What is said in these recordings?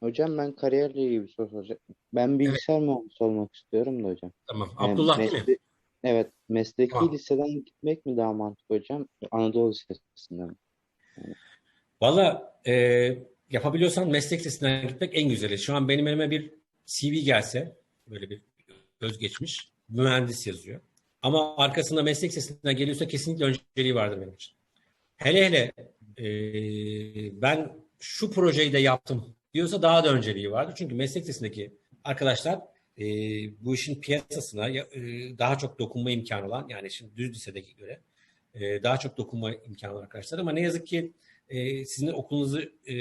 Hocam ben kariyerle ilgili bir soru soracağım. Ben bilgisayar evet. mühendisi olmak istiyorum da hocam. Tamam. Yani Abdullah mesle- değil mi? Evet. Mesleki tamam. liseden gitmek mi daha mantıklı hocam? Anadolu Lisesi'nden mi? Yani. Valla e, yapabiliyorsan meslek lisesinden gitmek en güzeli. Şu an benim elime bir CV gelse böyle bir özgeçmiş, mühendis yazıyor. Ama arkasında meslek lisesinden geliyorsa kesinlikle önceliği vardır benim için. Hele hele e, ben şu projeyi de yaptım diyorsa daha da önceliği vardır. Çünkü meslek lisesindeki arkadaşlar e, bu işin piyasasına ya- e, daha çok dokunma imkanı olan, yani şimdi düz lisedeki göre e, daha çok dokunma imkanı olan arkadaşlar. Ama ne yazık ki e, sizin okulunuzu e,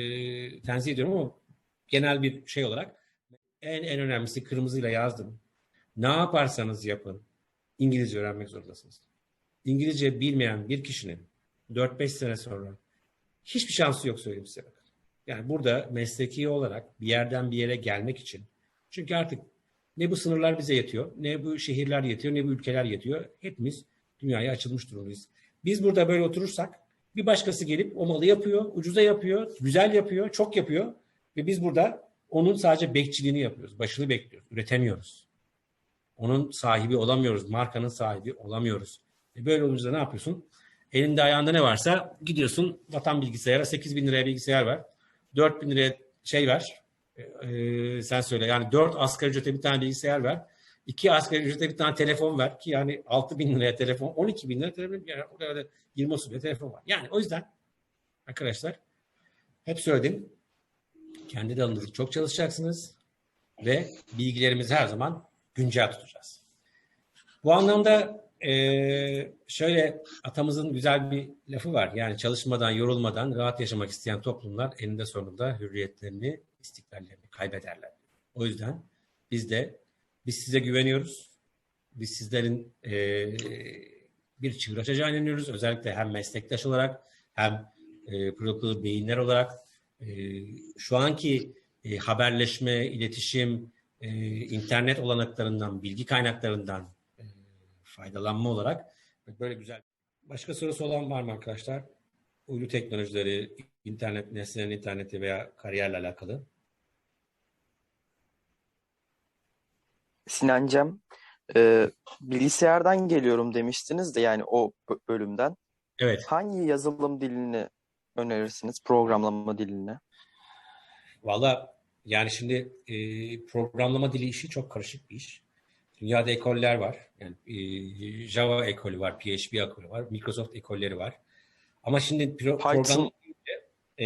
tenzih ediyorum ama genel bir şey olarak en en önemlisi kırmızıyla yazdım. Ne yaparsanız yapın İngilizce öğrenmek zorundasınız. İngilizce bilmeyen bir kişinin 4-5 sene sonra hiçbir şansı yok söyleyeyim size. Yani burada mesleki olarak bir yerden bir yere gelmek için çünkü artık ne bu sınırlar bize yetiyor, ne bu şehirler yetiyor, ne bu ülkeler yetiyor. Hepimiz dünyaya açılmış durumdayız. Biz burada böyle oturursak bir başkası gelip o malı yapıyor, ucuza yapıyor, güzel yapıyor, çok yapıyor ve biz burada onun sadece bekçiliğini yapıyoruz. Başını bekliyoruz. Üretemiyoruz. Onun sahibi olamıyoruz. Markanın sahibi olamıyoruz. E böyle olunca ne yapıyorsun? Elinde ayağında ne varsa gidiyorsun vatan bilgisayara 8 bin liraya bilgisayar var. 4 bin liraya şey ver. E, e, sen söyle yani 4 asgari ücrete bir tane bilgisayar ver. 2 asgari ücrete bir tane telefon ver ki yani 6 bin liraya telefon 12 bin liraya telefon yani o kadar da 20 30 liraya telefon var. Yani o yüzden arkadaşlar hep söyledim kendi dalınızda çok çalışacaksınız ve bilgilerimizi her zaman güncel tutacağız. Bu anlamda eee, şöyle atamızın güzel bir lafı var. Yani çalışmadan, yorulmadan rahat yaşamak isteyen toplumlar eninde sonunda hürriyetlerini, istiklallerini kaybederler. O yüzden biz de biz size güveniyoruz. Biz sizlerin eee, bir çığır açacağına inanıyoruz. Özellikle hem meslektaş olarak hem e, pırıl beyinler olarak e, şu anki e, haberleşme, iletişim, e, internet olanaklarından, bilgi kaynaklarından e, faydalanma olarak böyle güzel. Başka sorusu olan var mı arkadaşlar? Uydu teknolojileri, internet, nesnelerin interneti veya kariyerle alakalı. Sinancem, e, bilgisayardan geliyorum demiştiniz de yani o bö- bölümden. Evet. Hangi yazılım dilini önerirsiniz? Programlama dilini. Valla yani şimdi e, programlama dili işi çok karışık bir iş. Dünyada ekoller var. Yani e, Java ekolü var, PHP ekolü var, Microsoft ekolleri var. Ama şimdi pro, program e,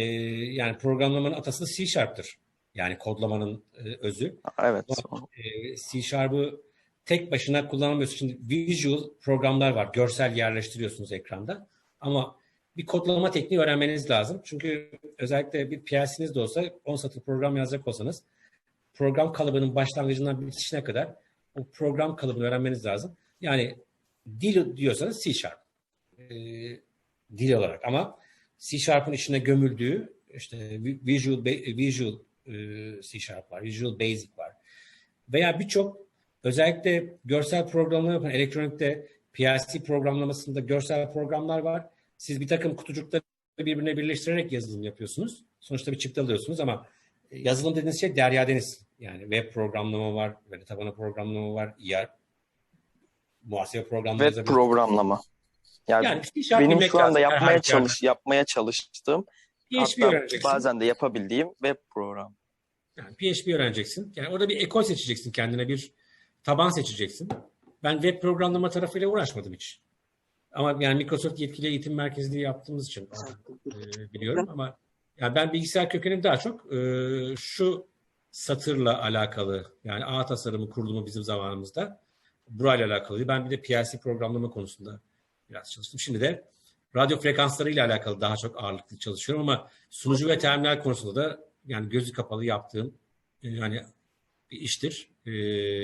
yani programlamanın atası C Sharp'tır. Yani kodlamanın e, özü. Evet. E, C Sharp'ı tek başına kullanamıyorsunuz. Şimdi visual programlar var. Görsel yerleştiriyorsunuz ekranda. Ama bir kodlama tekniği öğrenmeniz lazım. Çünkü özellikle bir PLC'niz de olsa 10 satır program yazacak olsanız program kalıbının başlangıcından bitişine kadar o program kalıbını öğrenmeniz lazım. Yani dil diyorsanız C Sharp. E, dil olarak ama C Sharp'ın içine gömüldüğü işte Visual Visual e, C Sharp var, Visual Basic var. Veya birçok özellikle görsel programlama yapan elektronikte PLC programlamasında görsel programlar var. Siz bir takım kutucukları birbirine birleştirerek yazılım yapıyorsunuz. Sonuçta bir çıktı alıyorsunuz ama yazılım dediğiniz şey derya deniz. Yani web programlama var, veri tabanı programlama var, ER, muhasebe programlama Web programlama. Yani, Yani benim şu anda yapmaya çalış yapmaya çalıştığım PHP hatta öğreneceksin. bazen de yapabildiğim web program. Yani PHP öğreneceksin. Yani orada bir ekol seçeceksin kendine bir taban seçeceksin. Ben web programlama tarafıyla uğraşmadım hiç. Ama yani Microsoft yetkili eğitim merkezliği yaptığımız için e, biliyorum ama yani ben bilgisayar kökenim daha çok e, şu satırla alakalı yani ağ tasarımı kurulumu bizim zamanımızda burayla alakalı. Ben bir de PLC programlama konusunda biraz çalıştım. Şimdi de radyo frekansları ile alakalı daha çok ağırlıklı çalışıyorum ama sunucu ve terminal konusunda da yani gözü kapalı yaptığım e, yani bir iştir. E,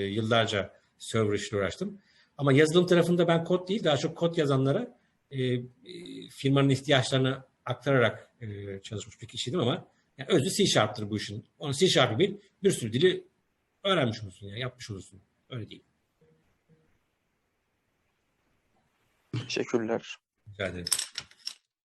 yıllarca server işle uğraştım. Ama yazılım tarafında ben kod değil, daha çok kod yazanlara e, e, firmanın ihtiyaçlarını aktararak e, çalışmış bir kişiydim ama yani özü C Sharp'tır bu işin. Onu C Sharp'ı bil, bir sürü dili öğrenmiş olursun, yani yapmış olursun. Öyle değil. Teşekkürler. Rica ederim.